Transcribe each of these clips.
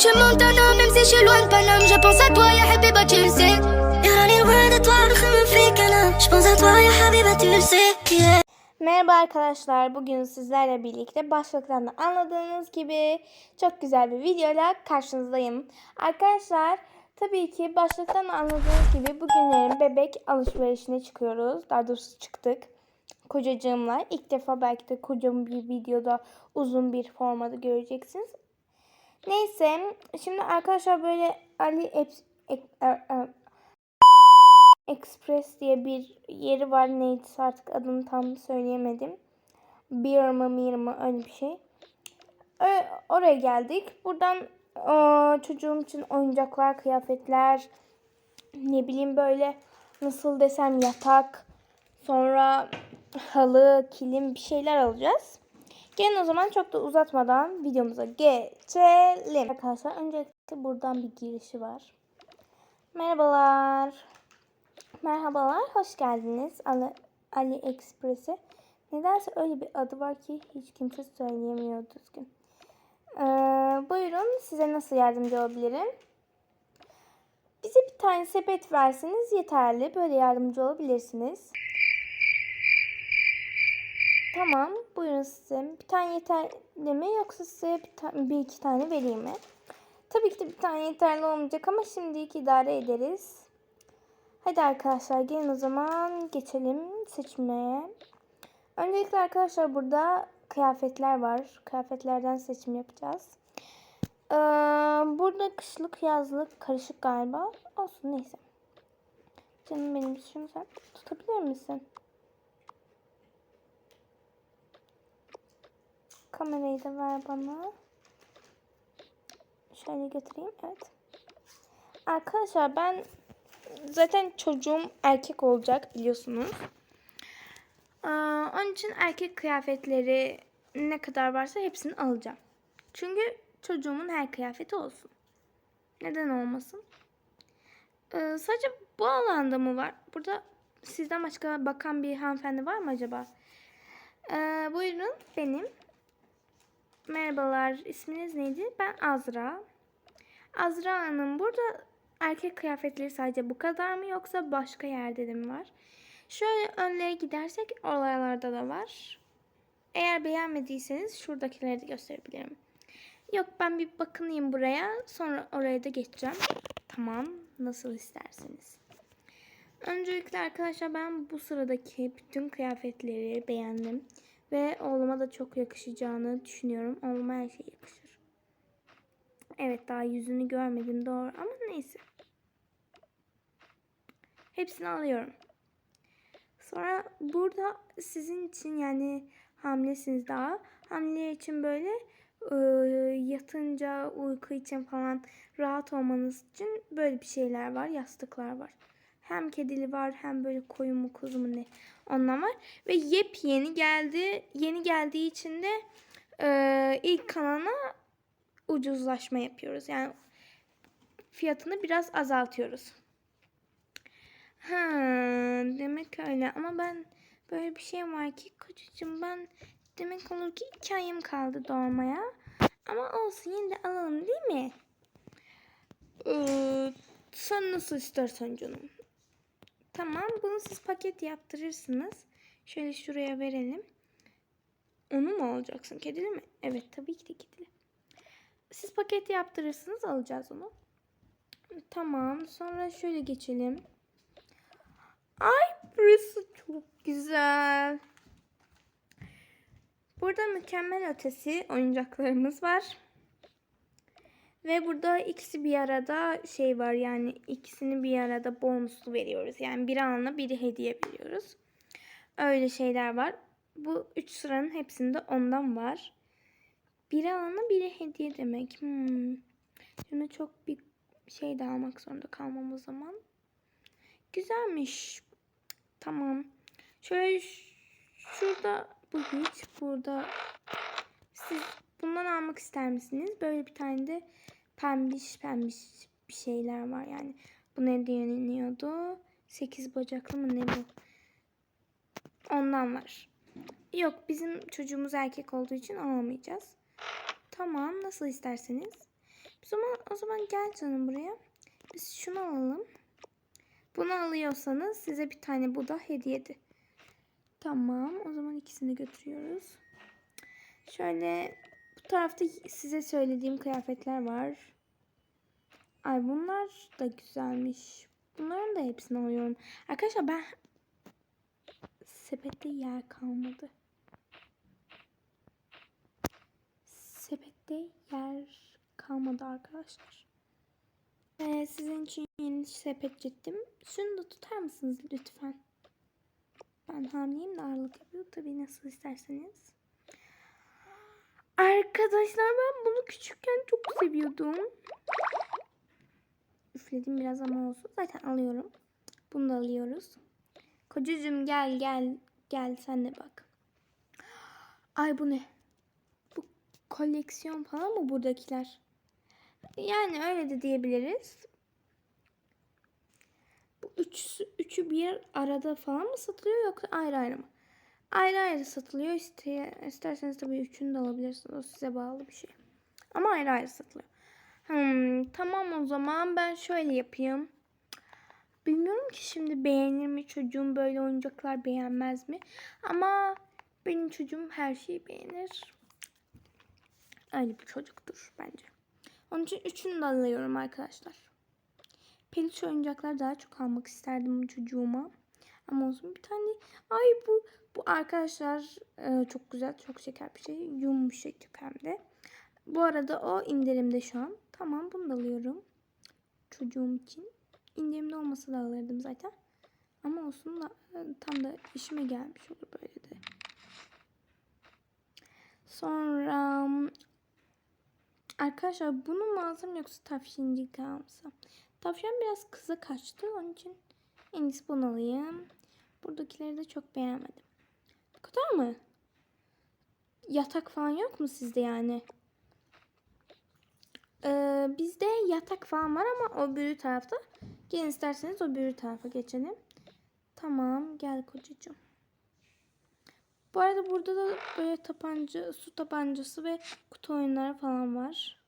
je monte un homme, même si je suis loin de Paname. Je pense à toi, ya Habiba, tu le sais. Merhaba arkadaşlar. Bugün sizlerle birlikte başlıktan da anladığınız gibi çok güzel bir videoyla karşınızdayım. Arkadaşlar tabii ki başlıktan anladığınız gibi bugünlerin bebek alışverişine çıkıyoruz. Daha doğrusu çıktık kocacığımla. ilk defa belki de kocamı bir videoda uzun bir formada göreceksiniz. Neyse şimdi arkadaşlar böyle Ali Eps- Ek- e- e- Express diye bir yeri var. Neydi artık adını tam söyleyemedim. Bir mı mir mı öyle bir şey. Oraya geldik. Buradan çocuğum için oyuncaklar, kıyafetler, ne bileyim böyle nasıl desem yatak, sonra halı, kilim bir şeyler alacağız. Gelin o zaman çok da uzatmadan videomuza geçelim. Arkadaşlar öncelikle buradan bir girişi var. Merhabalar. Merhabalar, hoş geldiniz Ali, Ali Express'e. Nedense öyle bir adı var ki hiç kimse söyleyemiyor düzgün. Ee, buyurun, size nasıl yardımcı olabilirim? Bize bir tane sepet verseniz yeterli. Böyle yardımcı olabilirsiniz. Tamam, buyurun size. Bir tane yeterli mi yoksa size bir, bir iki tane vereyim mi? Tabii ki de bir tane yeterli olmayacak ama şimdilik idare ederiz. Hadi arkadaşlar gelin o zaman geçelim seçmeye. Öncelikle arkadaşlar burada kıyafetler var. Kıyafetlerden seçim yapacağız. Ee, burada kışlık yazlık karışık galiba. Olsun neyse. Canım benim şunu sen tutabilir misin? Kamerayı da ver bana. Şöyle götüreyim. Evet. Arkadaşlar ben zaten çocuğum erkek olacak biliyorsunuz. Ee, onun için erkek kıyafetleri ne kadar varsa hepsini alacağım. Çünkü çocuğumun her kıyafeti olsun. Neden olmasın? Ee, sadece bu alanda mı var? Burada sizden başka bakan bir hanımefendi var mı acaba? Ee, buyurun benim. Merhabalar. isminiz neydi? Ben Azra. Azra Hanım burada erkek kıyafetleri sadece bu kadar mı yoksa başka yerde de mi var? Şöyle önlere gidersek oralarda da var. Eğer beğenmediyseniz şuradakileri de gösterebilirim. Yok ben bir bakınayım buraya sonra oraya da geçeceğim. Tamam nasıl isterseniz. Öncelikle arkadaşlar ben bu sıradaki bütün kıyafetleri beğendim. Ve oğluma da çok yakışacağını düşünüyorum. Oğluma her şey yakışır. Evet daha yüzünü görmedim doğru ama neyse. Hepsini alıyorum. Sonra burada sizin için yani hamilesiniz daha. Hamile için böyle e, yatınca uyku için falan rahat olmanız için böyle bir şeyler var. Yastıklar var. Hem kedili var hem böyle koyu mu kuzu mu ne ondan var. Ve yepyeni geldi. Yeni geldiği için de e, ilk kanana ucuzlaşma yapıyoruz. Yani fiyatını biraz azaltıyoruz. Ha, demek öyle ama ben böyle bir şey var ki kocacığım ben demek olur ki iki ayım kaldı doğmaya. Ama olsun yine de alalım değil mi? Ee, sen nasıl istersen canım. Tamam bunu siz paket yaptırırsınız. Şöyle şuraya verelim. Onu mu alacaksın? Kedili mi? Evet tabii ki de kedili. Siz paket yaptırırsınız alacağız onu. Tamam sonra şöyle geçelim. Ay burası çok güzel. Burada mükemmel ötesi oyuncaklarımız var. Ve burada ikisi bir arada şey var yani ikisini bir arada bonuslu veriyoruz. Yani biri alana biri hediye veriyoruz. Öyle şeyler var. Bu üç sıranın hepsinde ondan var. Biri alana biri hediye demek. Hmm. Şimdi çok bir şey de almak zorunda kalmam o zaman. Güzelmiş. Tamam. Şöyle şurada bu hiç burada siz bundan almak ister misiniz? Böyle bir tane de pembiş pembiş bir şeyler var yani. Bu ne diye yeniliyordu? Sekiz bacaklı mı ne bu? Ondan var. Yok bizim çocuğumuz erkek olduğu için alamayacağız. Tamam nasıl isterseniz. O zaman, o zaman gel canım buraya. Biz şunu alalım. Bunu alıyorsanız size bir tane bu da hediyedi. Tamam. O zaman ikisini götürüyoruz. Şöyle bu tarafta size söylediğim kıyafetler var. Ay bunlar da güzelmiş. Bunların da hepsini alıyorum. Arkadaşlar ben sepette yer kalmadı. Sepette yer kalmadı arkadaşlar. Ee, sizin için yeni sepet çektim. Şunu da tutar mısınız lütfen? Ben hamileyim de ağırlık yapıyor. Tabii nasıl isterseniz. Arkadaşlar ben bunu küçükken çok seviyordum. Üfledim biraz ama olsun. Zaten alıyorum. Bunu da alıyoruz. Kocacığım gel gel. Gel sen de bak. Ay bu ne? Bu koleksiyon falan mı buradakiler? Yani öyle de diyebiliriz. Bu üç, üçü bir arada falan mı satılıyor yoksa ayrı ayrı mı? Ayrı ayrı satılıyor. İste, isterseniz tabii üçünü de alabilirsiniz. O size bağlı bir şey. Ama ayrı ayrı satılıyor. Hmm, tamam o zaman ben şöyle yapayım. Bilmiyorum ki şimdi beğenir mi çocuğum böyle oyuncaklar beğenmez mi? Ama benim çocuğum her şeyi beğenir. Öyle bir çocuktur bence. Onun için üçünü de alıyorum arkadaşlar. Peluş oyuncaklar daha çok almak isterdim çocuğuma. Ama olsun bir tane. Ay bu bu arkadaşlar e, çok güzel, çok şeker bir şey. Yumuşacık hem de. Bu arada o indirimde şu an. Tamam bunu da alıyorum. Çocuğum için. İndirimde olmasa da alırdım zaten. Ama olsun da e, tam da işime gelmiş olur böyle de. Sonra arkadaşlar bunu mu alsam yoksa tavşancık alsam? Tavşan biraz kıza kaçtı. Onun için en iyisi bunu alayım. Buradakileri de çok beğenmedim. Bu kadar mı? Yatak falan yok mu sizde yani? Ee, bizde yatak falan var ama o bürü tarafta. Gelin isterseniz o bürü tarafa geçelim. Tamam gel kocacığım. Bu arada burada da böyle tabanca, su tabancası ve kutu oyunları falan var.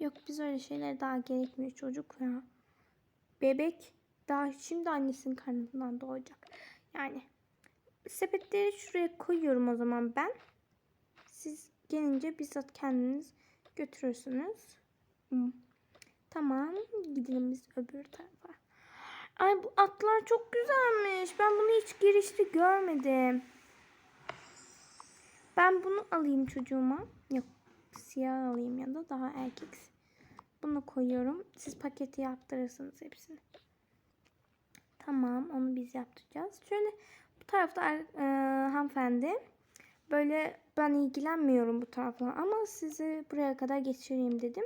Yok biz öyle şeyler daha gerekmiyor çocuk ya. Bebek daha şimdi annesinin karnından doğacak. Yani sepetleri şuraya koyuyorum o zaman ben. Siz gelince bizzat kendiniz götürürsünüz. Hı. Tamam gidelim biz öbür tarafa. Ay bu atlar çok güzelmiş. Ben bunu hiç girişte görmedim. Ben bunu alayım çocuğuma. Yok siyah alayım ya da daha erkeksi. Bunu koyuyorum. Siz paketi yaptırırsınız hepsini. Tamam onu biz yaptıracağız. Şöyle bu tarafta e, hanımefendi. Böyle ben ilgilenmiyorum bu tarafla ama sizi buraya kadar geçireyim dedim.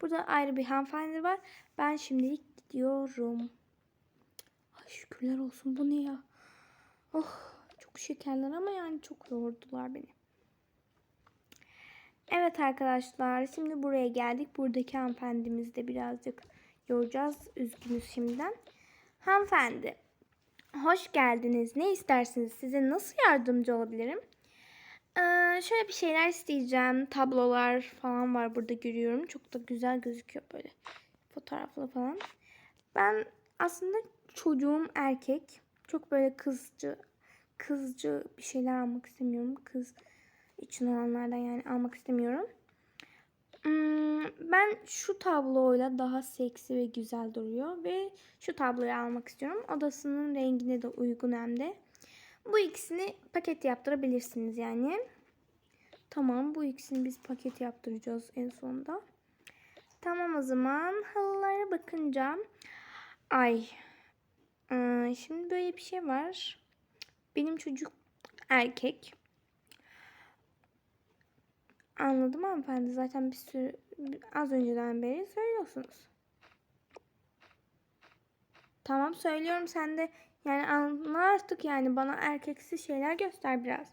Burada ayrı bir hanımefendi var. Ben şimdilik gidiyorum. Ay şükürler olsun bu ne ya. Oh çok şekerler ama yani çok yordular beni. Evet arkadaşlar şimdi buraya geldik. Buradaki hanımefendimizi de birazcık yoracağız. Üzgünüz şimdiden. Hanımefendi hoş geldiniz. Ne istersiniz? Size nasıl yardımcı olabilirim? Ee, şöyle bir şeyler isteyeceğim. Tablolar falan var burada görüyorum. Çok da güzel gözüküyor böyle. Fotoğraflı falan. Ben aslında çocuğum erkek. Çok böyle kızcı, kızcı bir şeyler almak istemiyorum. Kız için olanlardan yani almak istemiyorum. Hmm, ben şu tabloyla daha seksi ve güzel duruyor ve şu tabloyu almak istiyorum. Odasının rengine de uygun hem de. Bu ikisini paket yaptırabilirsiniz yani. Tamam bu ikisini biz paket yaptıracağız en sonunda. Tamam o zaman halılara bakınca. Ay. Ee, şimdi böyle bir şey var. Benim çocuk erkek. Anladım hanımefendi. Zaten bir sürü az önceden beri söylüyorsunuz. Tamam söylüyorum sen de yani anla artık yani bana erkeksi şeyler göster biraz.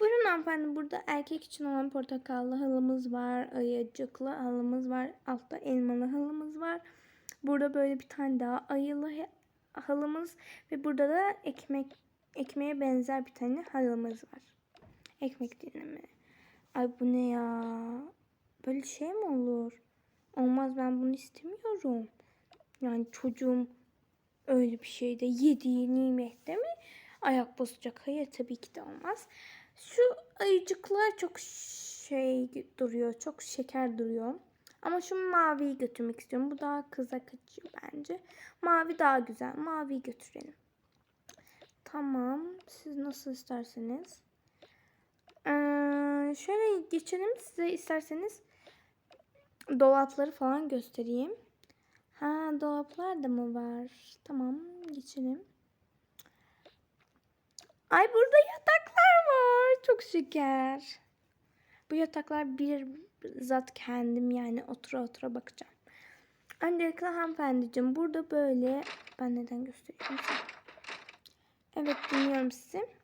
Buyurun hanımefendi burada erkek için olan portakallı halımız var. Ayıcıklı halımız var. Altta elmalı halımız var. Burada böyle bir tane daha ayılı halımız ve burada da ekmek ekmeğe benzer bir tane halımız var. Ekmek dilimi. Ay bu ne ya? böyle şey mi olur? Olmaz ben bunu istemiyorum. Yani çocuğum öyle bir şeyde yediği nimette mi ayak basacak? Hayır tabii ki de olmaz. Şu ayıcıklar çok şey duruyor. Çok şeker duruyor. Ama şu maviyi götürmek istiyorum. Bu daha kıza bence. Mavi daha güzel. Maviyi götürelim. Tamam. Siz nasıl isterseniz. Ee, şöyle geçelim. Size isterseniz dolapları falan göstereyim. Ha dolaplar da mı var? Tamam geçelim. Ay burada yataklar var. Çok şeker. Bu yataklar bir zat kendim yani otura otura bakacağım. Öncelikle hanımefendiciğim burada böyle ben neden gösteriyorum? Evet dinliyorum sizi.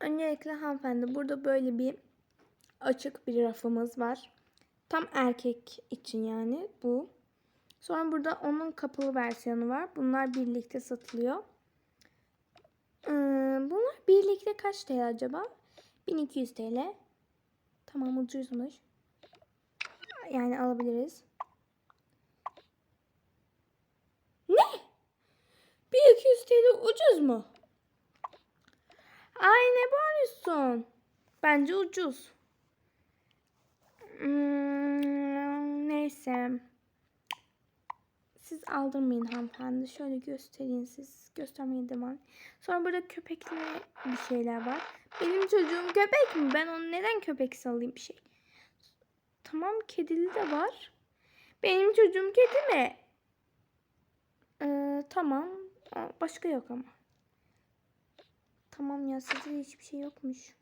Öncelikle hanımefendi burada böyle bir açık bir rafımız var. Tam erkek için yani bu. Sonra burada onun kapalı versiyonu var. Bunlar birlikte satılıyor. Ee, bunlar birlikte kaç TL acaba? 1200 TL. Tamam ucuzmuş. Yani alabiliriz. Ne? 1200 TL ucuz mu? Ay ne bağırıyorsun? Bence ucuz. Hmm, neyse. Siz aldırmayın hanımefendi. Şöyle göstereyim siz. Göstermeye devam. Sonra burada köpekli bir şeyler var. Benim çocuğum köpek mi? Ben onu neden köpek salayım bir şey? Tamam kedili de var. Benim çocuğum kedi mi? Ee, tamam. Başka yok ama. Tamam ya sizde hiçbir şey yokmuş.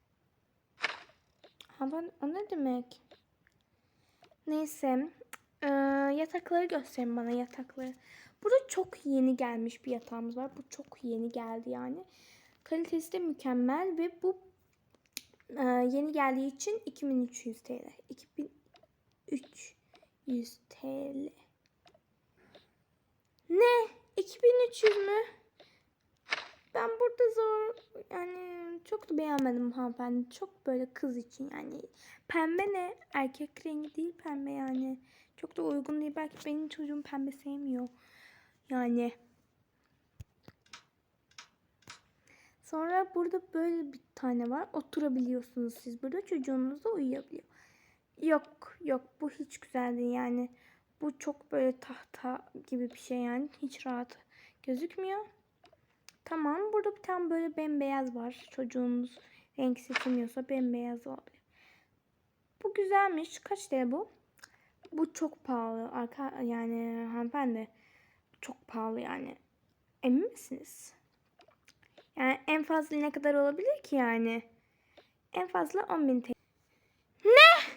Ha ben o ne demek? Neyse. Ee, yatakları gösterin bana yatakları. Burada çok yeni gelmiş bir yatağımız var. Bu çok yeni geldi yani. Kalitesi de mükemmel ve bu e, yeni geldiği için 2300 TL. 2300 TL. Ne? 2300 mü? Ben burada zor yani çok da beğenmedim hanımefendi. Çok böyle kız için yani. Pembe ne? Erkek rengi değil pembe yani. Çok da uygun değil. Belki benim çocuğum pembe sevmiyor. Yani. Sonra burada böyle bir tane var. Oturabiliyorsunuz siz burada. Çocuğunuz da uyuyabiliyor. Yok yok bu hiç güzel değil yani. Bu çok böyle tahta gibi bir şey yani. Hiç rahat gözükmüyor. Tamam burada bir tane böyle bembeyaz var. Çocuğunuz renk seçemiyorsa bembeyaz oluyor. Bu güzelmiş. Kaç TL bu? Bu çok pahalı. Arka yani hanımefendi. Çok pahalı yani. Emin misiniz? Yani en fazla ne kadar olabilir ki yani? En fazla 10.000 TL. Ne?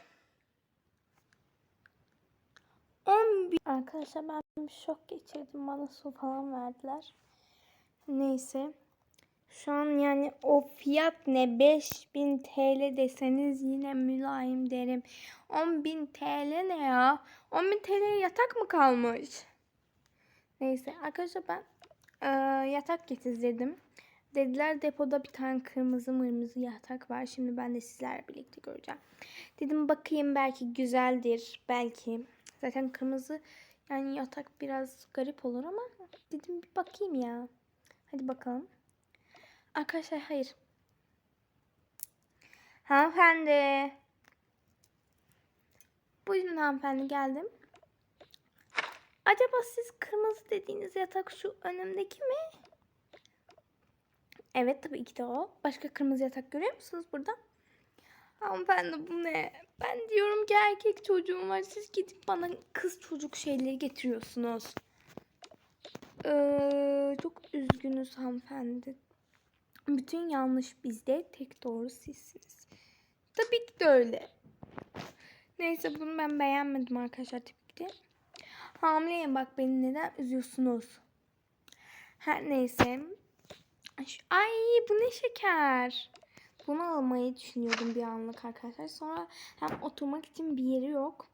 10.000 Arkadaşlar ben bir şok geçirdim. Bana su falan verdiler. Neyse. Şu an yani o fiyat ne 5000 TL deseniz yine mülayim derim. 10.000 TL ne ya? 10.000 TL yatak mı kalmış? Neyse arkadaşlar ben e, yatak getirdim. Dediler depoda bir tane kırmızı mırmızı yatak var. Şimdi ben de sizlerle birlikte göreceğim. Dedim bakayım belki güzeldir. Belki. Zaten kırmızı yani yatak biraz garip olur ama dedim bir bakayım ya. Hadi bakalım. Arkadaşlar hayır. Hanımefendi. Buyurun hanımefendi geldim. Acaba siz kırmızı dediğiniz yatak şu önümdeki mi? Evet tabii ki de o. Başka kırmızı yatak görüyor musunuz burada? Hanımefendi bu ne? Ben diyorum ki erkek çocuğum var. Siz gidip bana kız çocuk şeyleri getiriyorsunuz. Ee, çok üzgünüz hanımefendi. Bütün yanlış bizde, tek doğru sizsiniz. Tabii ki de öyle. Neyse bunu ben beğenmedim arkadaşlar tabii ki de. Hamileyim bak beni neden üzüyorsunuz? Her neyse. Ay bu ne şeker. Bunu almayı düşünüyordum bir anlık arkadaşlar. Sonra hem oturmak için bir yeri yok.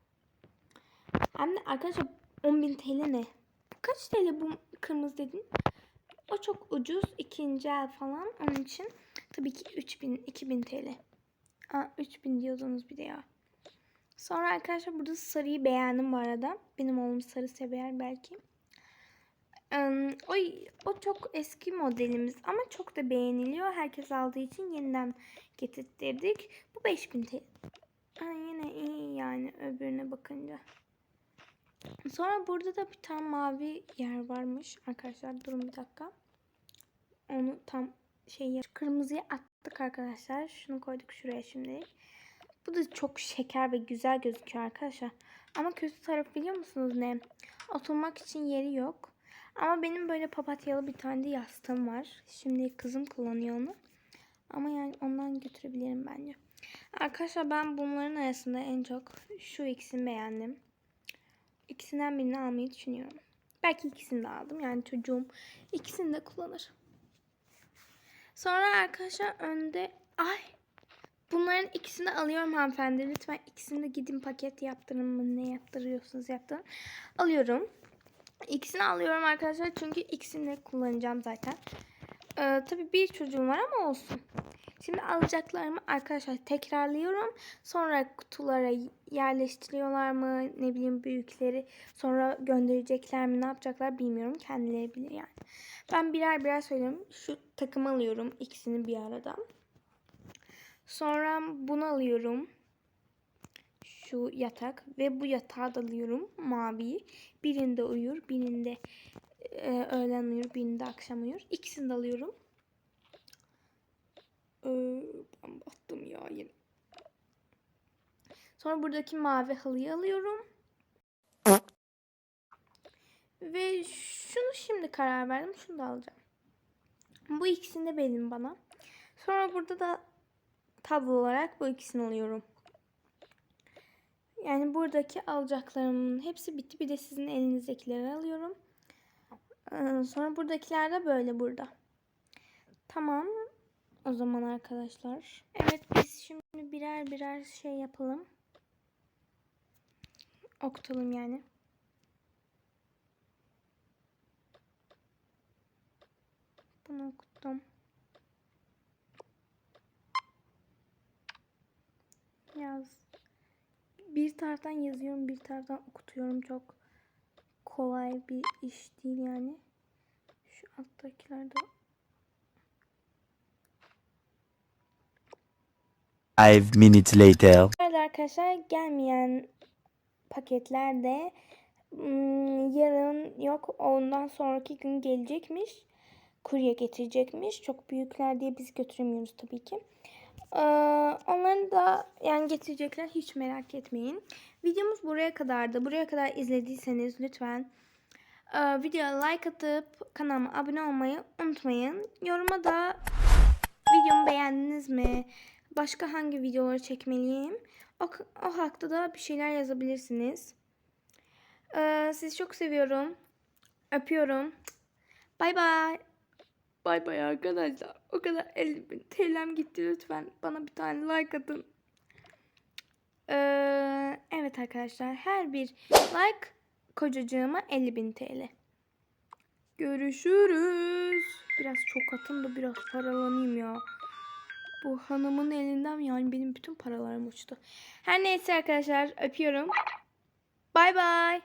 Hem de arkadaşlar 10.000 TL ne? Kaç TL bu kırmızı dedin? O çok ucuz. ikinci el falan. Onun için tabii ki 3000 2000 TL. Aa, 3000 diyordunuz bir de ya. Sonra arkadaşlar burada sarıyı beğendim bu arada. Benim oğlum sarı sever belki. O, o çok eski modelimiz ama çok da beğeniliyor. Herkes aldığı için yeniden getirttirdik. Bu 5000 TL. Yine iyi yani öbürüne bakınca. Sonra burada da bir tane mavi yer varmış. Arkadaşlar durun bir dakika. Onu tam şey Kırmızıya attık arkadaşlar. Şunu koyduk şuraya şimdilik. Bu da çok şeker ve güzel gözüküyor arkadaşlar. Ama kötü tarafı biliyor musunuz ne? Oturmak için yeri yok. Ama benim böyle papatyalı bir tane de yastığım var. Şimdi kızım kullanıyor onu. Ama yani ondan götürebilirim bence. Arkadaşlar ben bunların arasında en çok şu ikisini beğendim. İkisinden birini almayı düşünüyorum. Belki ikisini de aldım. Yani çocuğum ikisini de kullanır. Sonra arkadaşlar önde ay bunların ikisini alıyorum hanımefendi. Lütfen ikisini de gidin paket yaptırın mı ne yaptırıyorsunuz yaptırın. Alıyorum. İkisini alıyorum arkadaşlar çünkü ikisini de kullanacağım zaten. Ee, tabii bir çocuğum var ama olsun. Şimdi alacaklarımı arkadaşlar tekrarlıyorum. Sonra kutulara yerleştiriyorlar mı ne bileyim büyükleri. Sonra gönderecekler mi ne yapacaklar bilmiyorum. Kendileri bilir yani. Ben birer birer söylüyorum. Şu takımı alıyorum ikisini bir arada. Sonra bunu alıyorum. Şu yatak ve bu yatağı da alıyorum mavi. Birinde uyur, birinde e, öğlen uyur, birinde akşam uyur. İkisini de alıyorum. Ben battım ya yine. Sonra buradaki mavi halıyı alıyorum. Ve şunu şimdi karar verdim. Şunu da alacağım. Bu ikisini de benim bana. Sonra burada da tablo olarak bu ikisini alıyorum. Yani buradaki alacaklarımın hepsi bitti. Bir de sizin elinizdekileri alıyorum. Sonra buradakiler de böyle burada. Tamam. O zaman arkadaşlar. Evet biz şimdi birer birer şey yapalım. Okutalım yani. Bunu okuttum. Yaz. Bir taraftan yazıyorum, bir taraftan okutuyorum. Çok kolay bir iş değil yani. Şu alttakiler de Five minutes later. Evet arkadaşlar gelmeyen paketler de hmm, yarın yok ondan sonraki gün gelecekmiş. Kurye getirecekmiş. Çok büyükler diye biz götüremiyoruz tabii ki. Ee, onları da yani getirecekler hiç merak etmeyin. Videomuz buraya kadardı. Buraya kadar izlediyseniz lütfen e, videoya like atıp kanalıma abone olmayı unutmayın. Yoruma da videomu beğendiniz mi? Başka hangi videoları çekmeliyim? O, o hakta da bir şeyler yazabilirsiniz. Ee, sizi çok seviyorum. Öpüyorum. Bay bay. Bay bay arkadaşlar. O kadar 50 bin TL'm gitti lütfen. Bana bir tane like atın. Ee, evet arkadaşlar. Her bir like kocacığıma 50 bin TL. Görüşürüz. Biraz çok atın da biraz paralanayım ya. Bu hanımın elinden yani benim bütün paralarım uçtu. Her neyse arkadaşlar öpüyorum. Bay bay.